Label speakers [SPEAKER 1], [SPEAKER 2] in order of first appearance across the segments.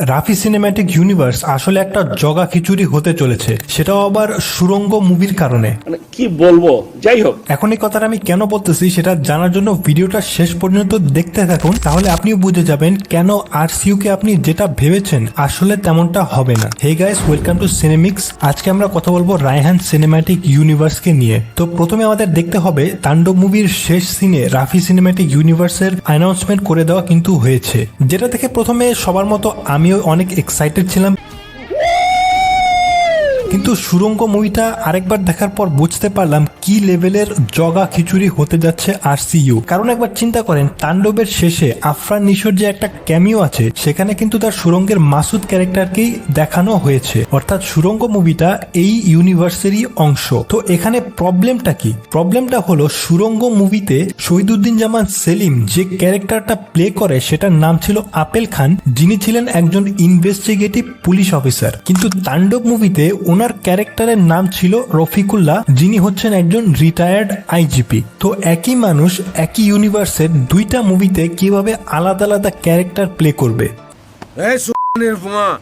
[SPEAKER 1] Rafi cinematic universe আসলে একটা জগা খিচুড়ি হতে চলেছে। সেটাও আবার সুরঙ্গ মুভির কারণে।
[SPEAKER 2] মানে কি বলব? যাই হোক।
[SPEAKER 1] এখন এই কথাটা আমি কেন বলতেছি সেটা জানার জন্য ভিডিওটা শেষ পর্যন্ত দেখতে থাকুন তাহলে আপনিও বুঝে যাবেন কেন আর কে আপনি যেটা ভেবেছেন আসলে তেমনটা হবে না। Hey guys welcome to Cinemix আজকে আমরা কথা বলব রায়হান সিনেম্যাটিক ইউনিভার্সকে নিয়ে। তো প্রথমে আমাদের দেখতে হবে তাণ্ডব মুভির শেষ সিনে রাফি সিনেম্যাটিক ইউনিভার্সের অ্যানাউন্সমেন্ট করে দেওয়া কিন্তু হয়েছে। যেটা থেকে প্রথমে সবার মতো আমিও অনেক এক্সাইটেড ছিলাম। কিন্তু সুরঙ্গ মুভিটা আরেকবার দেখার পর বুঝতে পারলাম কি লেভেলের জগা খিচুড়ি হতে যাচ্ছে আর সিইউ কারণ একবার চিন্তা করেন, তাণ্ডবের শেষে আফরান নিশোর যে একটা ক্যামিও আছে, সেখানে কিন্তু তার সুরঙ্গের মাসুদ ক্যারেক্টারকেই দেখানো হয়েছে। অর্থাৎ সুরঙ্গ মুভিটা এই ইউনিভার্সেরই অংশ। তো এখানে প্রবলেমটা কি? প্রবলেমটা হলো সুরঙ্গ মুভিতে শহীদুদ্দিন জামান সেলিম যে ক্যারেক্টারটা প্লে করে, সেটার নাম ছিল আপেল খান। যিনি ছিলেন একজন ইনভেস্টিগেটিভ পুলিশ অফিসার কিন্তু তাণ্ডব মুভিতে ওনার ক্যারেক্টারের নাম ছিল রফিকুল্লাহ, যিনি হচ্ছেন একজন রিটায়ার্ড আইজিপি তো একই মানুষ, একই ইউনিভার্সের দুইটা মুভিতে কীভাবে আলাদা আলাদা ক্যারেক্টার প্লে করবে?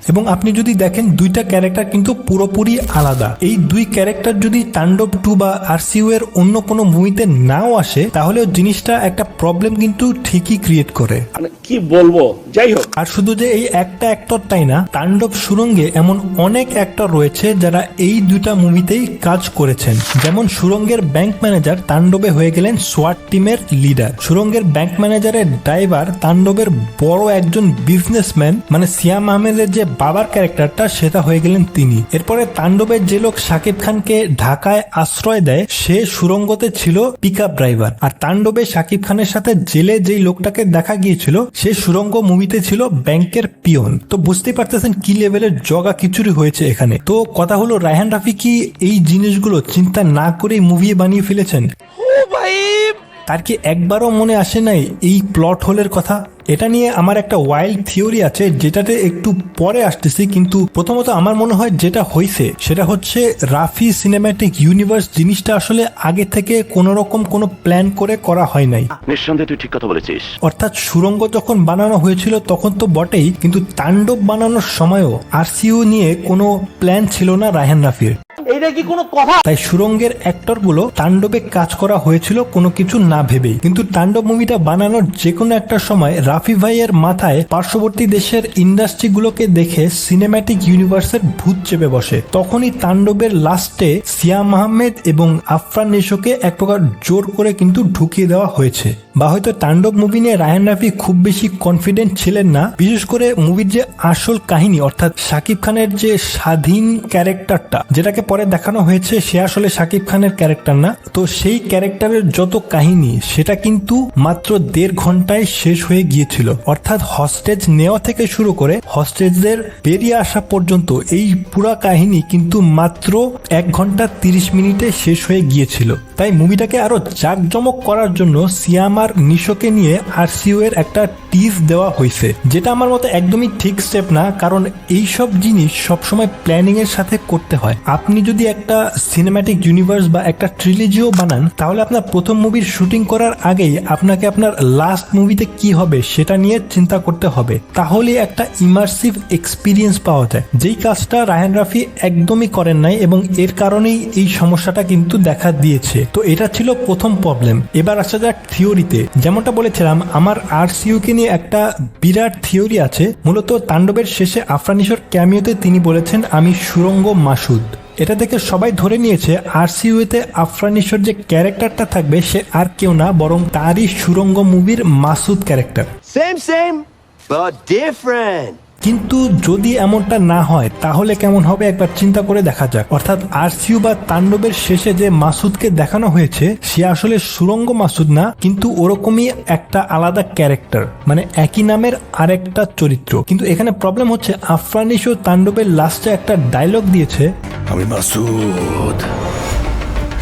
[SPEAKER 1] এবং আপনি যদি দেখেন দুইটা ক্যারেক্টার কিন্তু পুরোপুরি আলাদা। এই দুই ক্যারেক্টার যদি তাণ্ডব টু বা আরসিউ এর অন্য কোনো মুভিতে নাও আসে তাহলে জিনিসটা একটা প্রবলেম কিন্তু ঠিকই ক্রিয়েট করে।
[SPEAKER 2] মানে কি বলব? যাই হোক।
[SPEAKER 1] আর শুধু যে এই একটা অ্যাক্টর তাই না তাণ্ডব সুরঙ্গে এমন অনেক অ্যাক্টর রয়েছে যারা এই দুইটা মুভিতেই কাজ করেছেন। যেমন সুরঙ্গের ব্যাংক ম্যানেজার তাণ্ডবে হয়ে গেলেন সোয়াট টিমের লিডার। সুরঙ্গের ব্যাংক ম্যানেজারের ড্রাইভার তাণ্ডবের বড় একজন বিজনেসম্যান মানে সিয়াম আহমেদের যে বাবার ক্যারেক্টারটা, সেটা হয়ে গেলেন তিনি। এরপরে তাণ্ডবের যে লোক শাকিব খানকে ঢাকায় আশ্রয় দেয়, সে সুরঙ্গতে ছিল পিক ড্রাইভার আর তাণ্ডবে শাকিব খানের সাথে জেলে যেই লোকটাকে দেখা গিয়েছিল, সে সুরঙ্গ মুভিতে ছিল ব্যাংকের পিয়ন। তো বুঝতেই পারতেছেন কি লেভেলের জগা খিচুড়ি হয়েছে এখানে। তো কথা হলো, রায়হান রাফি কি এই জিনিসগুলো চিন্তা না করেই মুভি বানিয়ে ফেলেছেন? তার কি একবারও মনে আসে নাই এই প্লট হোলের কথা? এটা নিয়ে আমার একটা ওয়াইল্ড থিওরি আছে যেটাতে একটু পরে আসতেছি কিন্তু প্রথমত আমার মনে হয় যেটা হয়েছে সেটা হচ্ছে রাফি সিনেম্যাটিক ইউনিভার্স জিনিসটা আসলে আগে থেকে কোনো রকম কোনো প্ল্যান করে করা হয় নাই।
[SPEAKER 3] নিঃসন্দেহে তুই ঠিক কথা বলেছিস।
[SPEAKER 1] অর্থাৎ সুরঙ্গ যখন বানানো হয়েছিল তখন তো বটেই কিন্তু তাণ্ডব বানানোর সময়ও আরসিইউ নিয়ে কোনো প্ল্যান ছিল না রাহেন রাফির। তাই সুরঙ্গের অ্যাক্টরগুলো তাণ্ডবে কাজ করা হয়েছিল কোনো কিছু না ভেবেই। কিন্তু তাণ্ডব মুভিটা বানানোর যে কোনো একটা সময় রাফি ভাইয়ের মাথায় পার্শ্ববর্তী দেশের ইন্ডাস্ট্রিগুলোকে দেখে সিনেম্যাটিক ইউনিভার্সের ভূত চেপে বসে। তখনই তাণ্ডবের লাস্টে সিয়াম আহমেদ এবং আফরান নিশোকে এক প্রকার জোর করে কিন্তু ঢুকিয়ে দেওয়া হয়েছে। বা হয়তো তাণ্ডব মুভি নিয়ে রায়ান রাফি খুব বেশি কনফিডেন্ট ছিলেন না। বিশেষ করে মুভির যে আসল কাহিনী, অর্থাৎ শাকিব খানের যে স্বাধীন ক্যারেক্টারটা, যেটাকে পরে দেখানো হয়েছে সে আসলে শাকিব খানের ক্যারেক্টার না। তো সেই ক্যারেক্টারের যত কাহিনী, সেটা কিন্তু মাত্র দেড় ঘন্টায় শেষ হয়ে গিয়েছিল। অর্থাৎ হস্টেজ নেওয়া থেকে শুরু করে হস্টেজদের বেরিয়ে আসা পর্যন্ত এই পুরা কাহিনী কিন্তু মাত্র এক ঘণ্টা তিরিশ মিনিটে শেষ হয়ে গিয়েছিল। তাই মুভিটাকে আরও জাঁকজমক করার জন্য সিয়াম আর নিশোকে নিয়ে আরসিউ এর একটা টিজ দেওয়া হয়েছে, যেটা আমার মতে একদমই ঠিক স্টেপ না, কারণ এইসব জিনিস সবসময় প্ল্যানিং এর সাথে করতে হয়। আপনি যদি একটা সিনেম্যাটিক ইউনিভার্স বা একটা ট্রিলিজিও বানান, তাহলে আপনার প্রথম মুভির শুটিং করার আগেই আপনাকে আপনার লাস্ট মুভিতে কি হবে সেটা নিয়ে চিন্তা করতে হবে। তাহলে একটা ইমার্সিভ এক্সপিরিয়েন্স পাওয়া যায়। যেই কাজটা রায়ান রাফি একদমই করেন নাই এবং এর কারণেই এই সমস্যাটা কিন্তু দেখা দিয়েছে। তো এটা ছিল প্রথম প্রবলেম এবার আসা যাক থিওরিতে যেমনটা বলেছিলাম, আমার আর কে নিয়ে একটা বিরাট থিওরি আছে। মূলত তাণ্ডবের শেষে আফরানিশোর ক্যামিওতে তিনি বলেছেন, আমি সুরঙ্গ মাসুদ। এটা দেখে সবাই ধরে নিয়েছে আর তে আফরানিশোর যে ক্যারেক্টারটা থাকবে সে আর কেউ না বরং তারই সুরঙ্গ মুভির Masud character.
[SPEAKER 4] Same same but different.
[SPEAKER 1] কিন্তু যদি এমনটা না হয় তাহলে কেমন হবে একবার চিন্তা করে দেখা যাক। অর্থাৎ আরসিউ বা তাণ্ডবের শেষে যে মাসুদকে দেখানো হয়েছে সে আসলে সুরঙ্গ মাসুদ না কিন্তু ওরকমই একটা আলাদা ক্যারেক্টার মানে একই নামের আরেকটা চরিত্র। কিন্তু এখানে প্রবলেম হচ্ছে আফরানিস ও তাণ্ডবের লাস্টে একটা ডায়লগ দিয়েছে
[SPEAKER 5] আমি মাসুদ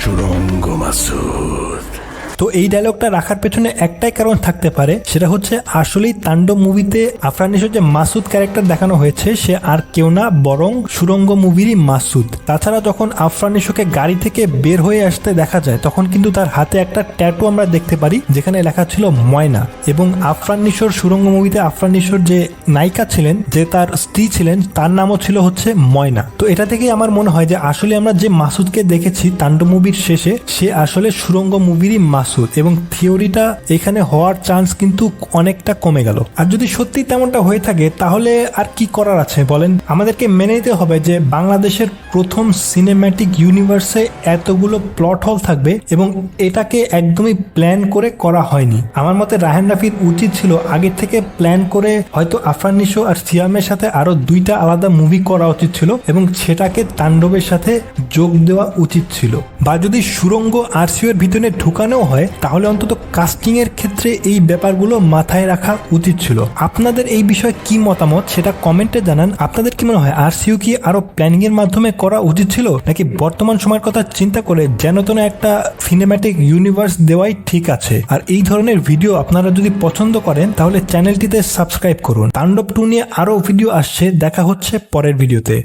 [SPEAKER 5] সুরঙ্গ মাসুদ।
[SPEAKER 1] তো এই ডায়লগটা রাখার পেছনে একটাই কারণ থাকতে পারে, সেটা হচ্ছে আসলেই তাণ্ডব মুভিতে আফরানিসের যে মাসুদ ক্যারেক্টার দেখানো হয়েছে, সে আর কেউ না, বরং সুরঙ্গ মুভিরই মাসুদ। তাছাড়া যখন আফরানিসোকে গাড়ি থেকে বের হয়ে আসতে দেখা যায়, তখন কিন্তু তার হাতে একটা ট্যাটু আমরা দেখতে পারি, যেখানে লেখা ছিল ময়না। এবং আফরানিসোর সুরঙ্গ মুভিতে আফরানিসোর যে নায়িকা ছিলেন, যে তার স্ত্রী ছিলেন, তার নামও ছিল হচ্ছে ময়না। তো এটা থেকেই আমার মনে হয় যে আসলে আমরা যে মাসুদকে দেখেছি তাণ্ডব মুভির শেষে, সে আসলে সুরঙ্গ মুভিরই মাসুদ। এবং থিওরিটা এখানে হওয়ার চান্স কিন্তু অনেকটা কমে গেল। আর যদি সত্যি তেমনটা হয়ে থাকে, তাহলে আর কি করার আছে বলেন? আমাদেরকে মেনে নিতে হবে যে বাংলাদেশের প্রথম সিনেম্যাটিক ইউনিভার্সে এতগুলো প্লট হল থাকবে এবং এটাকে একদমই প্ল্যান করে করা হয়নি। আমার মতে রাহেন রাফির উচিত ছিল আগে থেকে প্ল্যান করে হয়তো আফরান নিশো আর সিয়ামের সাথে আরও দুইটা আলাদা মুভি করা উচিত ছিল এবং সেটাকে তাণ্ডবের সাথে যোগ দেওয়া উচিত ছিল। বা যদি সুরঙ্গ আরসিও এর ভিতরে ঢুকানো হয় তাহলে অন্তত কাস্টিং এর ক্ষেত্রে এই ব্যাপারগুলো মাথায় রাখা উচিত ছিল। আপনাদের এই বিষয়ে কি মতামত সেটা কমেন্টে জানান। আপনাদের কি মনে হয় আরসিও কি আরও প্ল্যানিং এর মাধ্যমে করা উচিত ছিল, নাকি বর্তমান সময়ের কথা চিন্তা করে যেন তেন একটা সিনেম্যাটিক ইউনিভার্স দেওয়াই ঠিক আছে? আর এই ধরনের ভিডিও আপনারা যদি পছন্দ করেন, তাহলে চ্যানেলটিতে সাবস্ক্রাইব করুন। তাণ্ডব টু নিয়ে আরও ভিডিও আসছে, দেখা হচ্ছে পরের ভিডিওতে